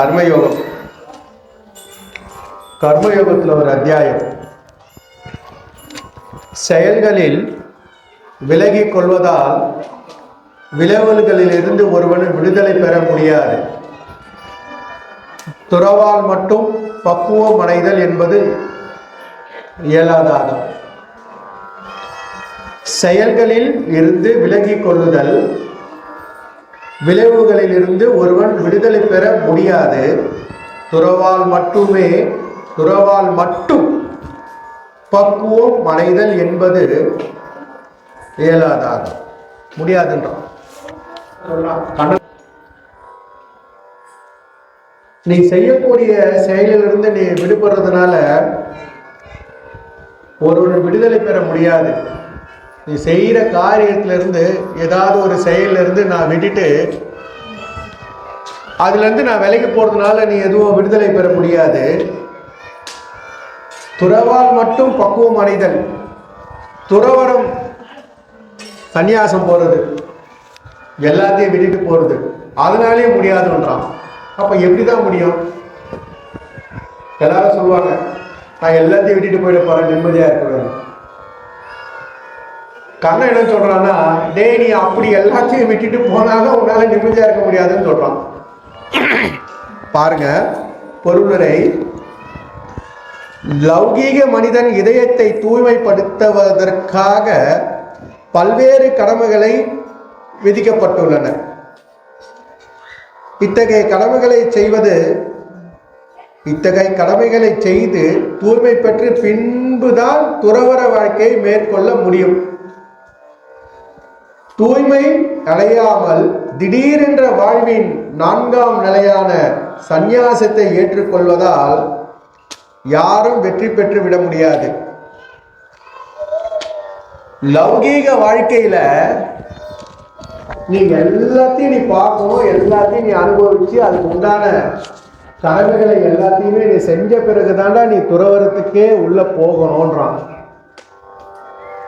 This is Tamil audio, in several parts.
கர்மயோகம். கர்மயோகத்தில் ஒரு அத்தியாயம். செயல்களில் விலகிக் கொள்வதால் விளைவுகளில் இருந்து ஒருவன் விடுதலை பெற முடியாது. துறவால் மட்டும் பக்குவம் அடைதல் என்பது இயலாதாகும் செயல்களில் இருந்து விலகிக் கொள்ளுதல் விளைவுகளில் இருந்து ஒருவன் விடுதலை பெற முடியாது. துறவால் மட்டுமே துறவால் மட்டும் பக்குவம் அடைதல் என்பது இயலாதாகும் முடியாதுன்றான் நீ செய்யக்கூடிய செயலிலிருந்து நீ விடுபடுறதுனால ஒருவன் விடுதலை பெற முடியாது. நீ செய்கிற காரியத்திலிருந்து ஏதாவது ஒரு செயலிலிருந்து நான் விட்டுட்டு அதுலேருந்து நான் விலைக்கு போகிறதுனால நீ எதுவும் விடுதலை பெற முடியாது. துறவால் மட்டும் பக்குவம் அடைதல். துறவரம் சந்நியாசம் போகிறது எல்லாத்தையும் விட்டுட்டு போகிறது அதனாலே முடியாதுன்றான். அப்போ எப்படி தான் முடியும்? எல்லாரும் சொல்லுவாங்க நான் எல்லாத்தையும் விட்டுட்டு போயிட போகிறேன் நிம்மதியாக இருக்கிறேன் கண்ணன் என்ன சொல்றான்னா டே நீ அப்படி எல்லாத்தையும் விட்டுட்டு போனாலும் உன்னால நிம்மதியா இருக்க முடியாதுன்னு சொல்றான். பாருங்க பொருளுரை லௌகீக மனிதன் இதயத்தை தூய்மைப்படுத்துவதற்காக பல்வேறு கடமைகளை விதிக்கப்பட்டுள்ளன. இத்தகைய கடமைகளை செய்வது இத்தகைய கடமைகளை செய்து தூய்மை பெற்று பின்புதான் துறவர வாழ்க்கையை மேற்கொள்ள முடியும். தூய்மை அடையாமல் திடீரென்ற வாழ்வின் நான்காம் நிலையான சந்நியாசத்தை ஏற்றுக்கொள்வதால் யாரும் வெற்றி பெற்று விட முடியாது. லௌகீக வாழ்க்கையில நீ எல்லாத்தையும் நீ பார்க்கணும் எல்லாத்தையும் நீ அனுபவிச்சு அதுக்கு உண்டான கடமைகளை எல்லாத்தையுமே நீ செஞ்ச பிறகுதான்டா நீ துறவரத்துக்கே உள்ள போகணுன்றான்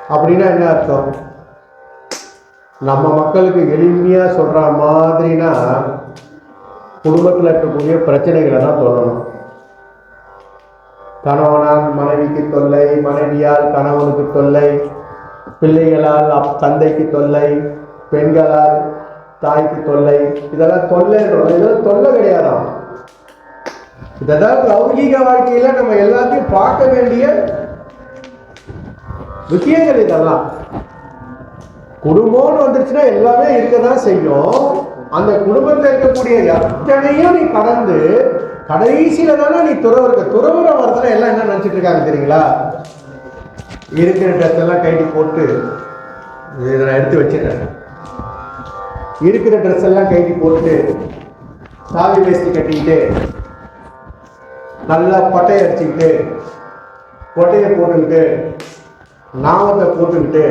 அப்படின்னா என்ன அர்த்தம்? நம்ம மக்களுக்கு எளிமையாக சொல்கிற மாதிரினா குடும்பத்தில் இருக்கக்கூடிய பிரச்சனைகளை தான் சொல்லணும். கணவனால் மனைவிக்கு தொல்லை மனைவியால் கணவனுக்கு தொல்லை பிள்ளைகளால் அப் தந்தைக்கு தொல்லை பெண்களால் தாய்க்கு தொல்லை இதெல்லாம் தொல்லை இதெல்லாம் தொல்லை கிடையாதாம் இதெல்லாம் லௌகீக வாழ்க்கையில் நம்ம எல்லாத்தையும் பார்க்க வேண்டிய விஷயங்கள் இதெல்லாம். குடும்பம்னு வந்துருச்சுன்னா எல்லாமே இருக்க தான் செய்யும். அந்த குடும்பத்தில் இருக்கக்கூடிய எத்தனையும் நீ கடந்து கடைசியில தானே நீ துறவு இருக்க. துறவுற வரதுல எல்லாம் என்ன நினைச்சிட்டு இருக்காங்க தெரியுங்களா? இருக்கிற ட்ரெஸ் எல்லாம் கைட்டி போட்டு இதை நான் எடுத்து வச்சிடுறேன். இருக்கிற ட்ரெஸ் எல்லாம் கைட்டி போட்டு சாவி வேஷ்டி கட்டிக்கிட்டு நல்லா பட்டையை அடிச்சுக்கிட்டு கொட்டையை போட்டுக்கிட்டு நாமத்தை போட்டுக்கிட்டு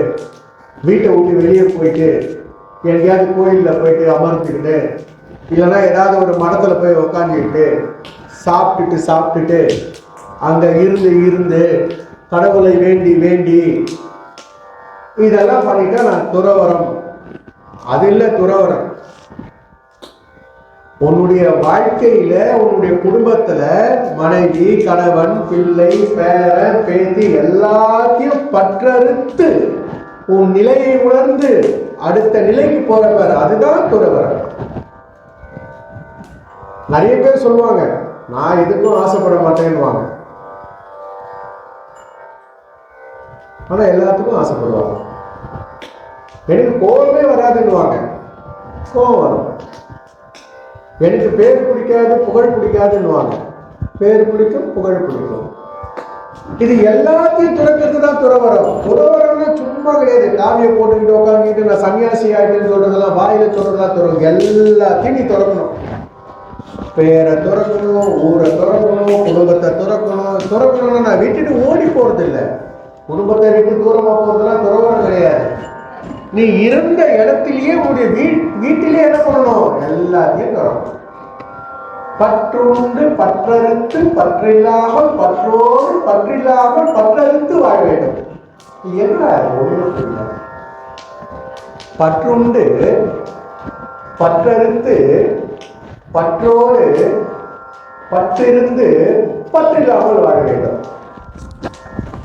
வீட்டை விட்டு வெளியே போயிட்டு எங்கேயாவது கோயிலில் போயிட்டு அமர்ந்துக்கிட்டு இல்லைன்னா ஏதாவது ஒரு மடத்தில் போய் உக்காந்துக்கிட்டு சாப்பிட்டுட்டு சாப்பிட்டுட்டு அங்கே இருந்து இருந்து கடவுளை வேண்டி வேண்டி இதெல்லாம் பண்ணிட்டா நான் துறவரம். அது இல்லை துறவரம். உன்னுடைய வாழ்க்கையில உன்னுடைய குடும்பத்துல மனைவி கணவன் பிள்ளை பேர பேத்தி எல்லாத்தையும் பற்றறுத்து உன் நிலையை உணர்ந்து அடுத்த நிலைக்கு போறவர் அதுதான் துறவர் நிறைய பேர் சொல்லுவாங்க நான் எதுக்கும் ஆசைப்பட மாட்டேன்னுவாங்க. ஆனா எல்லாத்துக்கும் ஆசைப்படுவாங்க. எனக்கு கோபமே வராதுன்னுவாங்க. கோபம் வரும். எனக்கு பேர் பிடிக்காது புகழ் பிடிக்காதுன்னுவாங்க. பேர் பிடிக்கும் புகழ் பிடிக்கும். இது எல்லாத்தையும் துறக்கிறது தான் துறவரம் துறவரம்னா சும்மா கிடையாது. காவியை போட்டுக்கிட்டு உட்காந்துக்கிட்டு நான் சன்னியாசி ஆயிட்டேன்னு சொல்றதெல்லாம் வாயில சொல்றதெல்லாம் துறவு எல்லாத்தையும் நீ துறக்கணும். பேரை துறக்கணும் ஊரை துறக்கணும் குடும்பத்தை துறக்கணும். துறக்கணும்னா நான் விட்டுட்டு ஓடி போறது இல்லை குடும்பத்தை விட்டு தூரமா போறதுலாம் துறவரம் கிடையாது. நீ இருந்த இடத்திலேயே உன்னுடைய வீ வீட்டிலேயே என்ன பண்ணணும்? எல்லாத்தையும் துறக்கணும். பற்றுண்டு பற்றறுத்து பற்றில்லாமல் பற்றோடு பற்றில்லாமல் பற்றறுத்து வாழ வேண்டும். என்ன ஒண்ணுமே பற்றுண்டு பற்றறுத்து பற்றோடு பற்றிருந்து பற்றில்லாமல் வாழ வேண்டும்.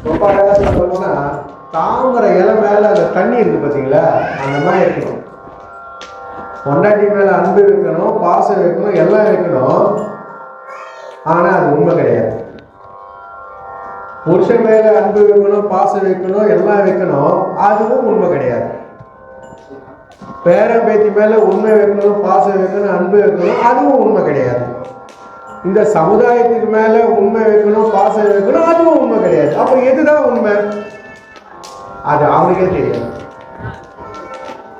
ரொம்ப அழகாக சொல்லணும்னா தாமரை இலை மேல அந்த தண்ணி இருக்குது பார்த்தீங்களா அந்த மாதிரி இருக்கணும். பொண்டாட்டி மேலே அன்பு இருக்கணும் பாசம் வைக்கணும் எல்லாம் வைக்கணும். ஆனால் அது உண்மை கிடையாது. புருஷன் மேலே அன்பு வைக்கணும் பாசம் வைக்கணும் எல்லாம் வைக்கணும் அதுவும் உண்மை கிடையாது. பேரன் பேத்தி மேலே உண்மை வைக்கணும் பாசம் வைக்கணும் அன்பு வைக்கணும் அதுவும் உண்மை கிடையாது. இந்த சமுதாயத்துக்கு மேலே உண்மை வைக்கணும் பாசம் வைக்கணும் அதுவும் உண்மை கிடையாது. அப்போ எதுதான் உண்மை? அது அவனுக்கே தெரியாது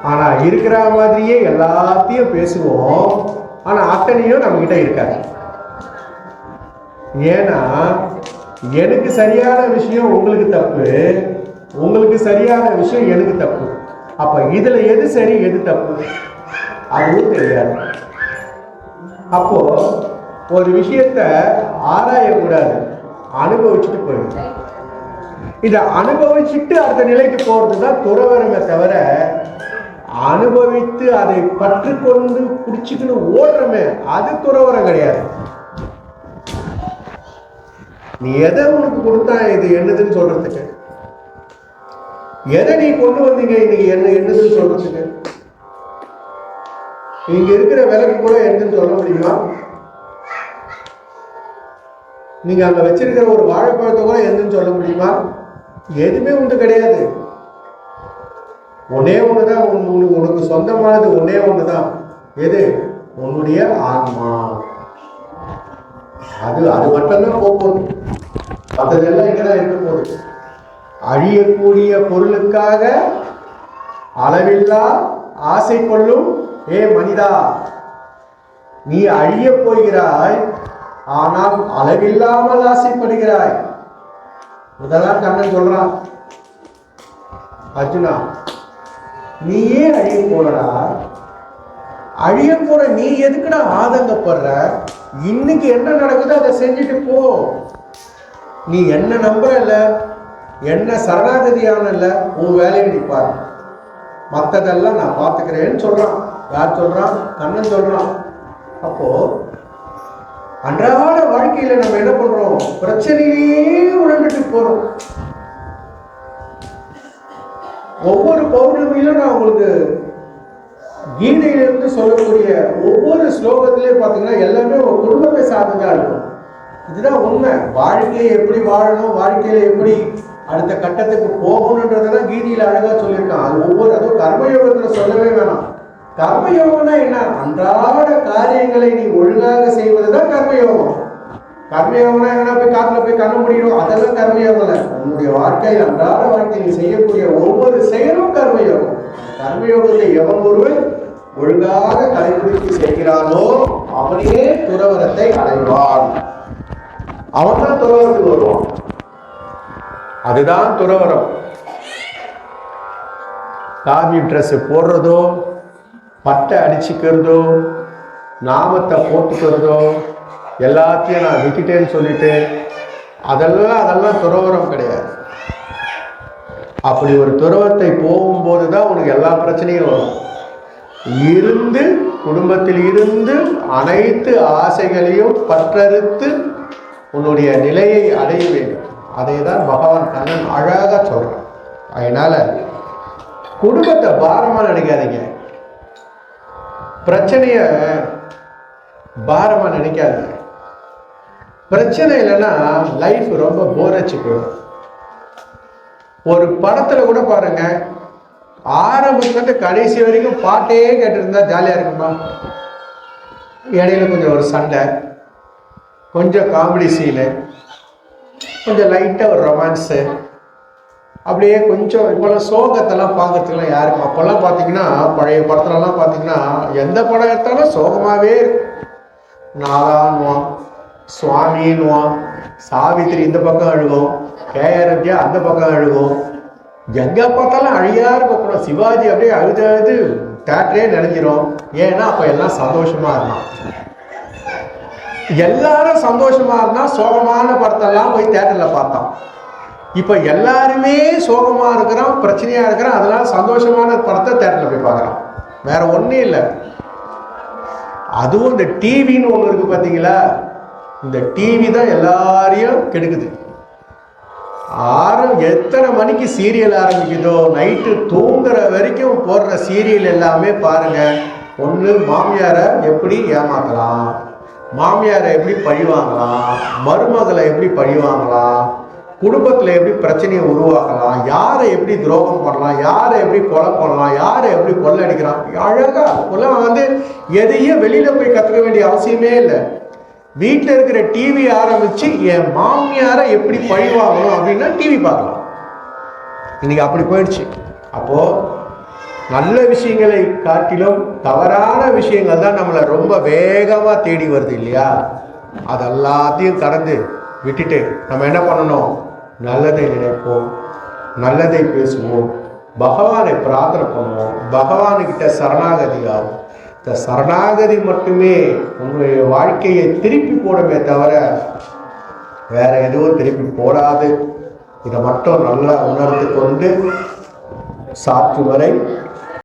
ஆனா இருக்கிற மாதிரியே எல்லாத்தையும் பேசுவோம். ஆனா அத்தனையும் நம்ம கிட்ட இருக்காது. ஏன்னா எனக்கு சரியான விஷயம் உங்களுக்கு தப்பு. உங்களுக்கு சரியான விஷயம் எனக்கு தப்பு. அப்ப இதுல எது சரி எது தப்பு? அதுவும் தெரியாது. அப்போ ஒரு விஷயத்த ஆராயக்கூடாது. அனுபவிச்சுட்டு போயிடும் இதை அனுபவிச்சுட்டு அடுத்த நிலைக்கு போறது தான் துறவரமே தவிர அனுபவித்து அதை பற்றுக்கொண்டு பிடிச்சிக்கின்னு ஓடுறமே அது துறவரம் கிடையாது. நீ எதை உனக்கு கொடுத்தா இது என்னதுன்னு சொல்றதுக்கு? எதை நீ கொண்டு வந்தீங்க இன்னைக்கு என்ன என்னதுன்னு சொல்றதுக்கு? இங்க இருக்கிற விலைக்கு கூட என்னன்னு சொல்ல முடியுமா? நீங்க அங்க வச்சிருக்கிற ஒரு வாழைப்பழத்தை கூட என்னன்னு சொல்ல முடியுமா? எதுவுமே உண்டு கிடையாது. ஒன்னே ஒண்ணுதான் உன் உனக்கு உனக்கு சொந்தமானது ஒன்னே ஒண்ணுதான். எது? உன்னுடைய ஆன்மா. அது அது மட்டும்தான் போக போகுது மற்றதெல்லாம் இங்கதான் இருக்க போகுது? அழியக்கூடிய பொருளுக்காக அளவில்லா ஆசை கொள்ளும் ஏ மனிதா நீ அழியப் போகிறாய் ஆனால் அளவில்லாமல் ஆசைப்படுகிறாய். இதெல்லாம் கண்ணன் சொல்றான். அர்ஜுனா நீயே அழிய போறடா. அழிய போற நீ எதுக்குடா ஆதங்கப்படுற? இன்னைக்கு என்ன நடக்குதோ அதை செஞ்சுட்டு போ. நீ என்ன நம்புறல என்ன சரணாகதியானல உன் வேலையை நீ பாரு. மற்றதெல்லாம் நான் பார்த்துக்கிறேன்னு சொல்றான். யார் சொல்றான்? கண்ணன் சொல்றான். அப்போ அன்றாட வாழ்க்கையில நம்ம என்ன பண்றோம்? பிரச்சனையிலேயே உழந்துட்டு போறோம். ஒவ்வொரு பௌர்ணமியிலும் நான் உங்களுக்கு கீதையிலிருந்து சொல்லக்கூடிய ஒவ்வொரு ஸ்லோகத்திலையும் பார்த்தீங்கன்னா எல்லாமே ஒரு குடும்பத்தை சார்ந்ததாக இருக்கும். இதுதான் உண்மை. வாழ்க்கையை எப்படி வாழணும் வாழ்க்கையில எப்படி அடுத்த கட்டத்துக்கு போகணுன்றதெல்லாம் கீதையில அழகாக சொல்லியிருக்கான். அது ஒவ்வொரு அதுவும் கர்மயோகத்தில் சொல்லவே வேணாம். கர்மயோகம்னா என்ன? அன்றாட காரியங்களை நீ ஒழுங்காக செய்வது தான் கர்மயோகம். கர்மயோகம்னா எங்கன்னா போய் காத்துல போய் கண்ணு முடியணும் அதெல்லாம் கர்மயோகம் இல்லை. வாழ்க்கை வாழ்க்கையில் அன்றாட வாழ்க்கையில் செய்யக்கூடிய ஒவ்வொரு செயலும் கர்மயோகம். கர்மயோகத்தை எவன் ஒருவன் ஒழுங்காக கடைபிடித்து செய்கிறானோ அவனே துறவரத்தை அடைவான். அவன் தான் துறவரத்துக்கு வருவான். அதுதான் துறவரம். காவி ட்ரெஸ் போடுறதோ பட்டை அடிச்சுக்கிறதோ நாமத்தை போட்டுக்கிறதோ எல்லாத்தையும் நான் விட்டுட்டேன்னு சொல்லிட்டு அதெல்லாம் அதெல்லாம் துறவரம் கிடையாது. அப்படி ஒரு துறவத்தை போகும்போது தான் உனக்கு எல்லா பிரச்சனையும் வரும். இருந்து குடும்பத்தில் இருந்து அனைத்து ஆசைகளையும் பற்றறுத்து உன்னுடைய நிலையை அடைய வேண்டும். அதை தான் பகவான் கண்ணன் அழகாக சொல்கிறான் அதனால் குடும்பத்தை பாரமாக நினைக்காதீங்க. பிரச்சனையை பாரமாக நினைக்காதீங்க. பிரச்சனை இல்லைன்னா லைஃப் ரொம்ப போர் அடிச்சு போயிடும் ஒரு படத்துல கூட பாருங்க ஆரம்பத்துலேருந்து கடைசி வரைக்கும் பாட்டே கேட்டுருந்தா ஜாலியா இருக்குமா? இடையில கொஞ்சம் ஒரு சண்டை கொஞ்சம் காமெடி சீனு கொஞ்சம் லைட்டாக ஒரு ரொமான்ஸு அப்படியே கொஞ்சம் இப்போல்லாம் சோகத்தெல்லாம் பார்க்கறதுக்குலாம் யாருக்கும் அப்போல்லாம் பார்த்தீங்கன்னா பழைய படத்துலலாம் பார்த்தீங்கன்னா எந்த படம் எடுத்தாலும் சோகமாகவே இருக்கும். நாகான்வான் சுவாமின்வான் சாவித்திரி இந்த பக்கம் அழுகும். கேஆர் அந்த பக்கம் அழுகும். எங்கே பார்த்தாலும் அழியா இருக்கக்கூடாது சிவாஜி அப்படியே அழுது அழுது தேட்டரே நினைஞ்சிரும் ஏன்னா அப்போ எல்லாம் சந்தோஷமாக இருந்தான். எல்லாரும் சந்தோஷமா இருந்தா சோகமான படத்தெல்லாம் போய் தேட்டரில் பார்த்தோம் இப்போ எல்லாருமே சோகமாக இருக்கிறோம் பிரச்சனையாக இருக்கிறோம் அதனால சந்தோஷமான படத்தை தேட்டரில் போய் பார்க்குறோம் வேற ஒன்றும் இல்லை. அதுவும் இந்த டிவின்னு ஒன்று இருக்குது பார்த்தீங்களா இந்த டிவி தான் எல்லாரையும் கெடுக்குது. ஆரம் எத்தனை மணிக்கு சீரியல் ஆரம்பிக்குதோ நைட்டு தூங்குற வரைக்கும் போடுற சீரியல் எல்லாமே பாருங்கள் ஒன்று மாமியாரை எப்படி ஏமாத்தலாம்? மாமியாரை எப்படி பழி வாங்கலாம்? மருமகளை எப்படி பழி வாங்கலாம்? குடும்பத்தில் எப்படி பிரச்சனையை உருவாக்கலாம்? யாரை எப்படி துரோகம் பண்ணலாம்? யாரை எப்படி கொலை பண்ணலாம்? யாரை எப்படி கொள்ளடிக்கிறான் அழகாக இப்போல்லாம் வந்து எதையும் வெளியில் போய் கற்றுக்க வேண்டிய அவசியமே இல்லை. வீட்டில் இருக்கிற டிவி ஆரம்பித்து என் மாமியாரை எப்படி பழிவாங்கணும் அப்படின்னா டிவி பார்க்கலாம். இன்னைக்கு அப்படி போயிடுச்சு. அப்போ நல்ல விஷயங்களை காட்டிலும் தவறான விஷயங்கள் தான் நம்மளை ரொம்ப வேகமாக தேடி வருது இல்லையா? அது எல்லாத்தையும் கடந்து விட்டுட்டு நம்ம என்ன பண்ணணும்? நல்லதை நினைப்போம். நல்லதை பேசுவோம். பகவானை பிரார்த்தனை பண்ணுவோம். பகவானுக்கிட்ட சரணாகதி ஆகும் இந்த சரணாகதி மட்டுமே உங்களுடைய வாழ்க்கையை திருப்பி போடுமே தவிர வேற எதுவும் திருப்பி போடாது. இதை மட்டும் நல்லா உணர்ந்து கொண்டு சாற்று வரை